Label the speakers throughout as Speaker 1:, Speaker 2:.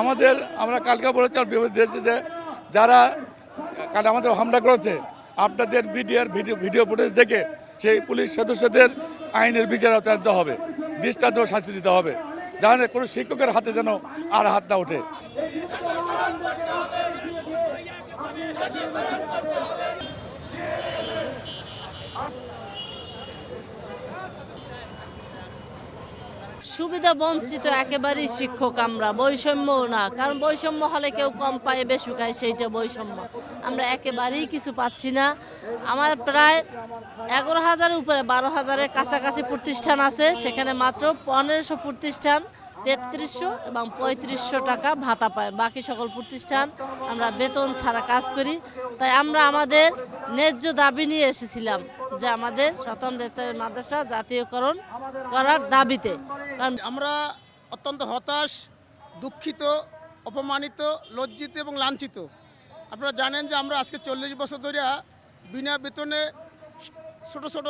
Speaker 1: আমাদের, আমরা কালকে বলেছি আর দেশে যে যারা, কাল আমাদের হামলা করেছে, আপনাদের মিডিয়ার ভিডিও ভিডিও ফুটেজ দেখে সেই পুলিশ সদস্যদের আইনের বিচার আনতে হবে, দৃষ্টান্ত শাস্তি দিতে হবে যেন কোনো শিক্ষকের হাতে যেন আর হাত না ওঠে।
Speaker 2: সুবিধা বঞ্চিত একেবারেই শিক্ষক আমরা, বৈষম্য না। কারণ বৈষম্য হলে কেউ কম পায় বেশি খায়, সেইটা বৈষম্য। আমরা একেবারেই কিছু পাচ্ছি না। আমার প্রায় এগারো হাজারের উপরে, বারো হাজারের কাছাকাছি প্রতিষ্ঠান আছে। সেখানে মাত্র পনেরোশো প্রতিষ্ঠান, তেত্রিশশো এবং পঁয়ত্রিশশো টাকা ভাতা পায়। বাকি সকল প্রতিষ্ঠান আমরা বেতন ছাড়া কাজ করি। তাই আমরা আমাদের ন্যায্য দাবি নিয়ে এসেছিলাম যে আমাদের স্বতন্ত্র মাদ্রাসা জাতীয়করণ করার দাবিতে। কারণ
Speaker 3: আমরা অত্যন্ত হতাশ, দুঃখিত, অপমানিত, লজ্জিত এবং লাঞ্ছিত। আপনারা জানেন যে আমরা আজকে চল্লিশ বছর ধরে বিনা বেতনে ছোট ছোট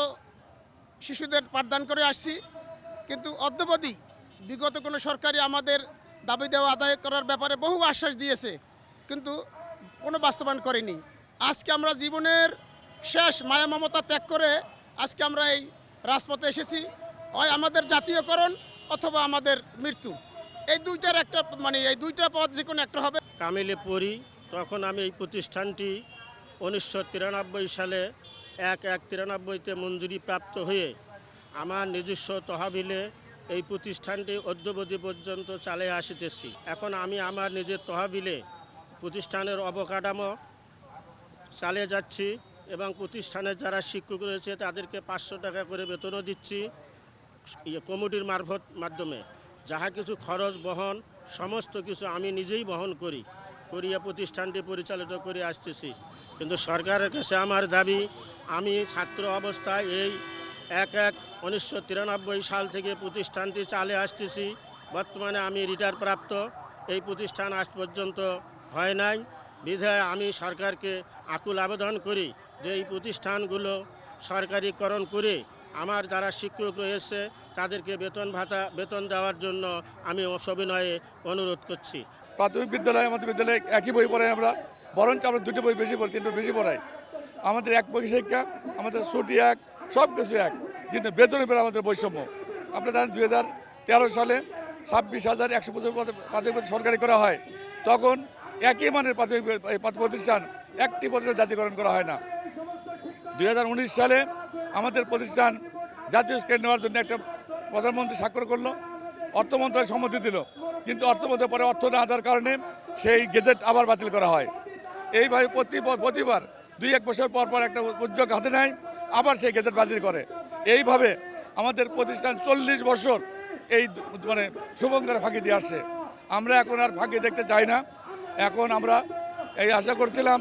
Speaker 3: শিশুদের পাঠদান করে আসছি। কিন্তু অদ্যবধি বিগত কোনো সরকারি আমাদের দাবি দেওয়া আদায় করার ব্যাপারে বহু আশ্বাস দিয়েছে, কিন্তু কোনো বাস্তবায়ন করেনি। আজকে আমরা জীবনের শেষ মায়া মমতা ত্যাগ করে আজকে আমরা এই রাজপথে এসেছি। হয় আমাদের জাতীয়করণ অথবা আমাদের মৃত্যু। এই দুইটার একটা মানে এই দুইটা পথ যে কোনো একটা হবে।
Speaker 4: কামিলে পড়ি, তখন আমি এই প্রতিষ্ঠানটি উনিশশো তিরানব্বই সালে এক এক তিরানব্বইতে মঞ্জুরি প্রাপ্ত হয়ে আমার নিজস্ব তহবিলে এই প্রতিষ্ঠানটি অদ্যবধি পর্যন্ত চালিয়ে আসিতেছি। এখন আমি আমার নিজের তহবিলে প্রতিষ্ঠানের অবকাঠামো চালিয়ে যাচ্ছি এবং প্রতিষ্ঠানের যারা শিক্ষক রয়েছে তাদেরকে পাঁচশো টাকা করে বেতনও দিচ্ছি। কমিটির মারফত মাধ্যমে যাহা কিছু খরচ, বহন, সমস্ত কিছু আমি নিজেই বহন করি, করিয়া প্রতিষ্ঠানটি পরিচালিত করে আসতেছি। কিন্তু সরকারের কাছে আমার দাবি, আমি ছাত্র অবস্থায় এই এক এক উনিশশো সাল থেকে প্রতিষ্ঠানটি চালিয়ে আসতেছি। বর্তমানে আমি রিটায়ার প্রাপ্ত, এই প্রতিষ্ঠান আজ পর্যন্ত হয় নাই। বিধায় আমি সরকারকে আকুল আবেদন করি যে এই প্রতিষ্ঠানগুলো সরকারিকরণ করে আমার যারা শিক্ষক রয়েছে, তাদেরকে বেতন ভাতা, বেতন দেওয়ার জন্য আমি সবিনয়ে অনুরোধ করছি।
Speaker 1: প্রাথমিক বিদ্যালয়, আমাদের বিদ্যালয়ে একই বই পড়াই আমরা। বরঞ্চ আমরা দুটো বই বেশি পড়ি, তিনটে বেশি পড়াই। আমাদের এক বই শিক্ষা, আমাদের ছুটি এক সব কিছু এক। কিন্তু বেতনের বেলা আমাদের বৈষম্য। আপনারা জানেন, দুই হাজার তেরো সালে ছাব্বিশ হাজার একশো পঁচিশ প্রাথমিক সরকারি করা হয়। তখন একই মানের প্রাথমিক প্রতিষ্ঠান একটি প্রতিষ্ঠান জাতীয়করণ করা হয় না। দু হাজার উনিশ সালে আমাদের প্রতিষ্ঠান জাতীয় স্কেল নেওয়ার জন্য একটা প্রধানমন্ত্রী স্বাক্ষর করল, অর্থ সম্মতি দিল। কিন্তু অর্থমন্ত্রী পরে অর্থ না দেওয়ার কারণে সেই গেজেট আবার বাতিল করা হয়। এইভাবে প্রতি প্রতিবার দুই এক বছর পর পর একটা উদ্যোগ হাতে নেয়, আবার সেই গেজেট বাতিল করে। এইভাবে আমাদের প্রতিষ্ঠান চল্লিশ বছর এই মানে শুভঙ্কর ফাঁকি দিয়ে আসছে। আমরা এখন আর ফাঁকি দেখতে চাই না। এখন আমরা এই আশা করছিলাম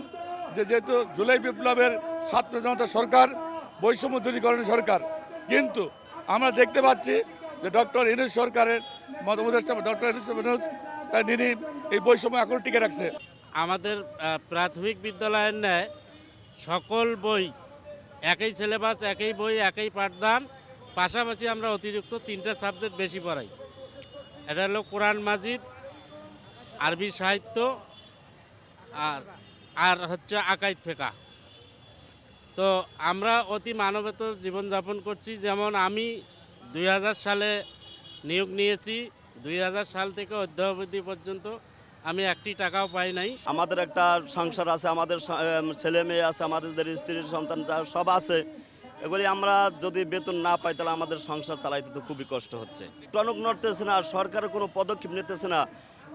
Speaker 1: যে যেহেতু জুলাই বিপ্লবের ছাত্র জনতা সরকার বৈষম্য দূরীকরণের সরকার। কিন্তু আমরা দেখতে পাচ্ছি যে ডক্টর ইনুস সরকারের মত ডক্টর ইনুস ইনুস তাই তিনি এই বৈষম্য এখন টিকে রাখছে।
Speaker 5: আমাদের প্রাথমিক বিদ্যালয়ের ন্যায় সকল বই, একই সিলেবাস একই বই, একই পাঠদান, পাশাপাশি আমরা অতিরিক্ত তিনটা সাবজেক্ট বেশি পড়াই। এটা হলো কোরআন মাজিদ, আরবি সাহিত্য, আর আর হচ্ছে আকাইদ ফেকা তো আমরা অতি মানবত জীবনযাপন করছি। যেমন আমি দুই হাজার সালে নিয়োগ নিয়েছি, দুই হাজার সাল থেকে অদ্যাবধি পর্যন্ত আমি একটি টাকাও পাই নাই।
Speaker 6: আমাদের একটা সংসার আছে, আমাদের ছেলে মেয়ে আছে, আমাদের স্ত্রী, সন্তান যা সব আছে, এগুলি আমরা যদি বেতন না পাই তাহলে আমাদের সংসার চালাইতে তো খুবই কষ্ট হচ্ছে। টনক নড়তেছে না সরকারের কোনো পদক্ষেপ নিতেছে না,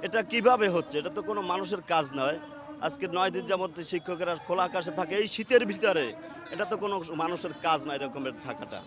Speaker 6: এটা কীভাবে হচ্ছে? এটা তো কোনো মানুষের কাজ নয়। আজকে নয় দিন যাবত শিক্ষকেরা খোলা আকাশে থাকে, এই শীতের ভিতরে। এটা তো কোনো মানুষের কাজ না এরকমের থাকাটা।